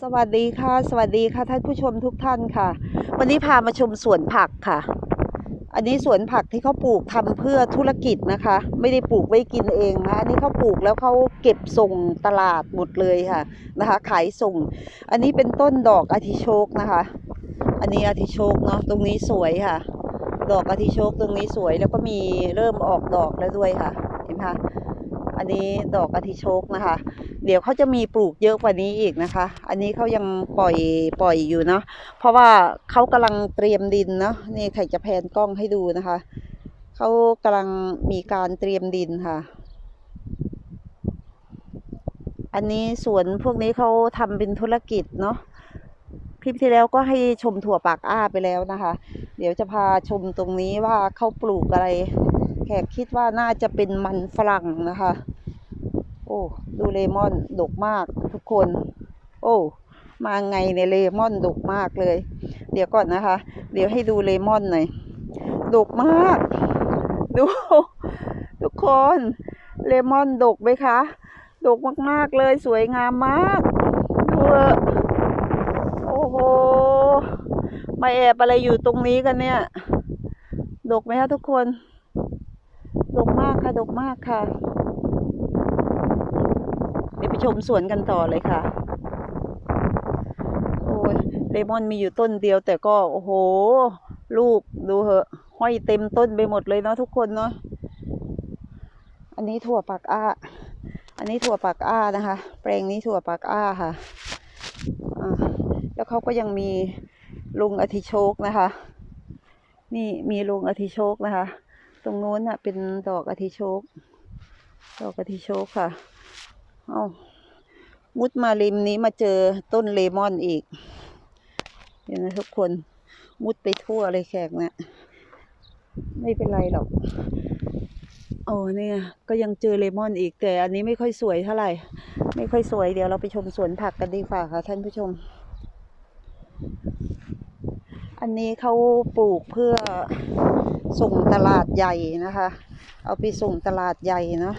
สวัสดีค่ะ สวัสดีค่ะท่านผู้ชมทุกท่านค่ะ วันนี้พามาชมสวนผักค่ะ อันนี้สวนผักที่เขาปลูกทำเพื่อธุรกิจนะคะ ไม่ได้ปลูกไว้กินเองนะอันนี้เขาปลูกแล้วเขาเก็บส่งตลาดหมดเลยค่ะนะคะ ขายส่ง อันนี้เป็นต้นดอกอาทิโชกนะคะ อันนี้อาทิโชกเนาะตรงนี้สวยค่ะ ดอกอาทิโชกตรงนี้สวยแล้วก็มีเริ่มออกดอกแล้วด้วยค่ะ เห็นไหมคะอันนี้ดอกอาทิโชกนะคะ เดี๋ยวเขาจะมีปลูกเยอะกว่านี้อีกนะคะ อันนี้เขายังปล่อยปล่อยอยู่เนาะเพราะว่าเขากำลังเตรียมดินเนาะนี่ใครจะแพนกล้องให้ดูนะคะเขากำลังมีการเตรียมดินค่ะ อันนี้สวนพวกนี้เขาทำเป็นธุรกิจเนาะคลิปที่แล้วก็ให้ชมถั่วปากอ้าไปแล้วนะคะ เดี๋ยวจะพาชมตรงนี้ว่าเขาปลูกอะไร แขกคิดว่าน่าจะเป็นมันฝรั่งนะคะ โอ้ ดูเลมอนดกมากทุกคน โอ้มาไงเน่เลมอนดกมากเลย เดี๋ยวก่อนนะคะ เดี๋ยวให้ดูเลมอนหน่อยดกมาก ดู ทุกคนเลมอนดกไหมคะดกมากๆเลยสวยงามมากดูเถอะโอ้โหมาแอบอะไรอยู่ตรงนี้กันเนี่ย ดกไหมคะทุกคน ดกมากค่ะ ดกมากค่ะ ชมสวนกันต่อเลยค่ะ โอ้ยเลมอนมีอยู่ต้นเดียวแต่ก็โอ้โห ลูกดูเหอะ ห้อยเต็มต้นไปหมดเลยเนาะทุกคนเนาะ อันนี้ถั่วปากอ้า อันนี้ถั่วปากอ้านะคะ แปลงนี้ถั่วปากอ้าค่ะอ่าแล้วเขาก็ยังมีลุงอาทิโชกนะคะ นี่มีลุงอาทิโชกนะคะ ตรงโน้นน่ะเป็นดอกอาทิโชกดอกอาทิโชกค่ะ เอา มุดมาริมนี้มาเจอต้นเลมอนอีกเดี๋ยวนะทุกคนมุดไปทั่วเลยแขกเนะี่ยไม่เป็นไรหรอกโอ้เนี่ย ก็ยังเจอเลมอนอีกแต่อันนี้ไม่ค่อยสวยเท่าไหร่ ไม่ค่อยสวยเดี๋ยวเราไปชมสวนผักกันดีกว่าค่ะท่านผู้ชม อันนี้เขาปลูกเพื่อส่งตลาดใหญ่นะคะ เอาไปส่งตลาดใหญ่เนาะ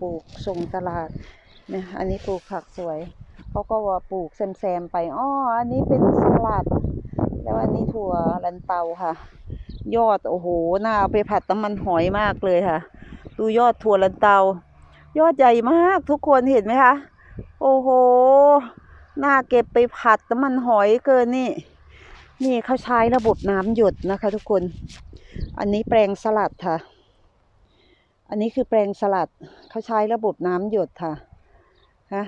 ปลูกส่งตลาด เนี่ยอันนี้ปลูกผักสวยเขาก็ว่าปลูกแซมๆไปอ้ออันนี้เป็นสลัด แล้วอันนี้ถั่วลันเตาค่ะ ยอดโอ้โหน่าเอาไปผัดน้ำมันหอยมากเลยค่ะ ดูยอดถั่วลันเตา ยอดใหญ่มากทุกคนเห็นไหมคะโอ้โหน่าเก็บไปผัดน้ำมันหอยเกินนี่ นี่เขาใช้ระบบน้ำหยดนะคะทุกคน อันนี้แปลงสลัดค่ะ อันนี้คือแปลงสลัดเขาใช้ระบบน้ำหยดค่ะ ฮะ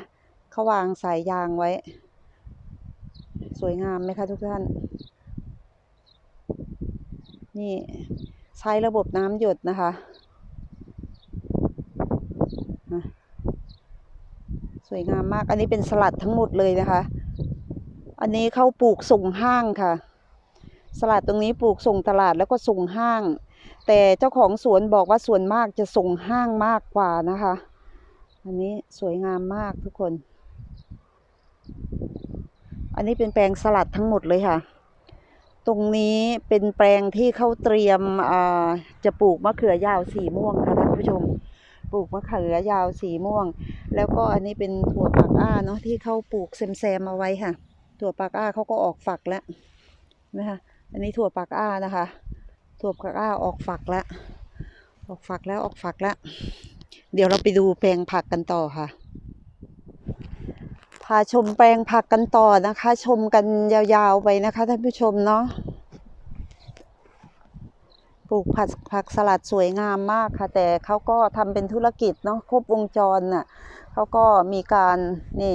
เขาวางสายยางไว้ สวยงามไหมคะทุกท่าน นี่ใช้ระบบน้ำหยดนะคะนะสวยงามมาก อันนี้เป็นสลัดทั้งหมดเลยนะคะ อันนี้เขาปลูกส่งห้างค่ะ สลัดตรงนี้ปลูกส่งตลาดแล้วก็ส่งห้าง แต่เจ้าของสวนบอกว่าส่วนมากจะส่งห้างมากกว่านะคะ อันนี้สวยงามมากทุกคน อันนี้เป็นแปลงสลัดทั้งหมดเลยค่ะ ตรงนี้เป็นแปลงที่เขาเตรียมจะปลูกมะเขือยาวสีม่วงค่ะท่านผู้ชม ปลูกมะเขือยาวสีม่วง แล้วก็อันนี้เป็นถั่วปากอ้าเนาะที่เขาปลูกแซมๆเอาไว้ค่ะ ถั่วปากอ้าเขาก็ออกฝักแล้วนะคะอันนี้ถั่วปากอ้านะคะ ถั่วปากอ้าออกฝักแล้วออกฝักแล้วออกฝักแล้ว เดี๋ยวเราไปดูแปลงผักกันต่อค่ะ พาชมแปลงผักกันต่อนะคะ ชมกันยาวๆไปนะคะท่านผู้ชมเนาะ ปลูกผักผักสลัดสวยงามมากค่ะ แต่เขาก็ทำเป็นธุรกิจเนาะครบวงจรน่ะเขาก็มีการนี่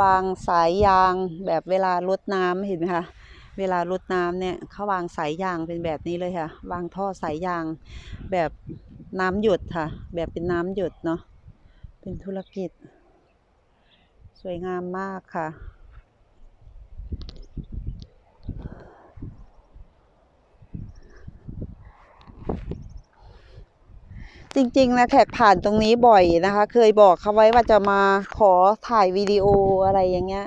วางสายยางแบบเวลารดน้ำเห็นไหมคะเวลารดน้ำเนี่ยเขาวางสายยางเป็นแบบนี้เลยค่ะ วางท่อสายยางแบบ น้ำหยดค่ะ แบบเป็นน้ำหยดเนาะเป็นธุรกิจ สวยงามมากค่ะจริงๆนะแขกผ่านตรงนี้บ่อยนะคะ เคยบอกเขาไว้ว่าจะมาขอถ่ายวิดีโออะไรอย่างเงี้ย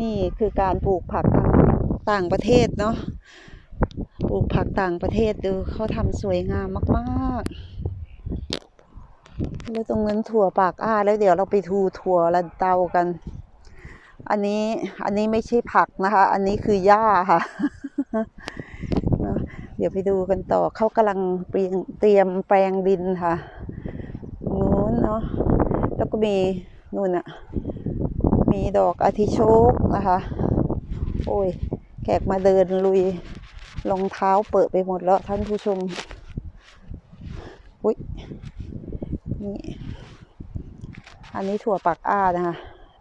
นี่คือการปลูกผักทางต่างประเทศเนาะ ปลูกผักต่างประเทศดูเขาทำสวยงามมากๆแล้วตรงนั้นถั่วปากอ้า แล้วเดี๋ยวเราไปทูถั่วลันเตากัน อันนี้อันนี้ไม่ใช่ผักนะคะ อันนี้คือหญ้าค่ะเนอะเดี๋ยวไปดูกันต่อเขากำลังเตรียมเตรียมแปลงดินค่ะนู้นเนาะแล้วก็มีนู่นอะมีดอกอาทิโชกนะคะ โอ้ย แขกมาเดินลุย รองเท้าเปิดไปหมดแล้วท่านผู้ชม อุ้ยนี่ อันนี้ถั่วปักอ้านะคะ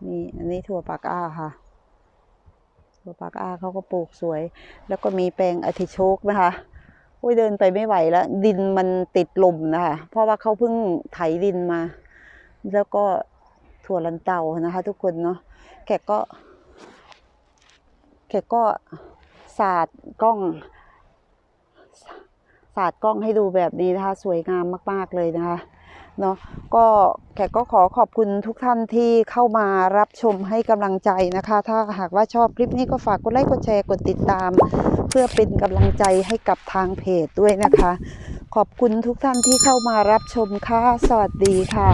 นี่อันนี้ถั่วปักอ้าค่ะ ถั่วปักอ้าเขาก็ปลูกสวย แล้วก็มีแปลงอาทิโชกนะคะอุ้ยเดินไปไม่ไหวแล้ว ดินมันติดลมนะคะเพราะว่าเขาเพิ่งไถดินมา แล้วก็ถั่วลันเตานะคะ ทุกคนเนาะแขกก็แขกก็ สาดกล้อง สาดกล้องให้ดูแบบนี้นะคะ สวยงามมาก ๆ เลยนะคะเนาะก็แขกก็ขอขอบคุณทุกท่านที่เข้ามารับชมให้กำลังใจนะคะ ถ้าหากว่าชอบคลิปนี้ก็ฝากกดไลค์กดแชร์กดติดตาม เพื่อเป็นกำลังใจให้กับทางเพจด้วยนะคะ ขอบคุณทุกท่านที่เข้ามารับชมค่ะ สวัสดีค่ะ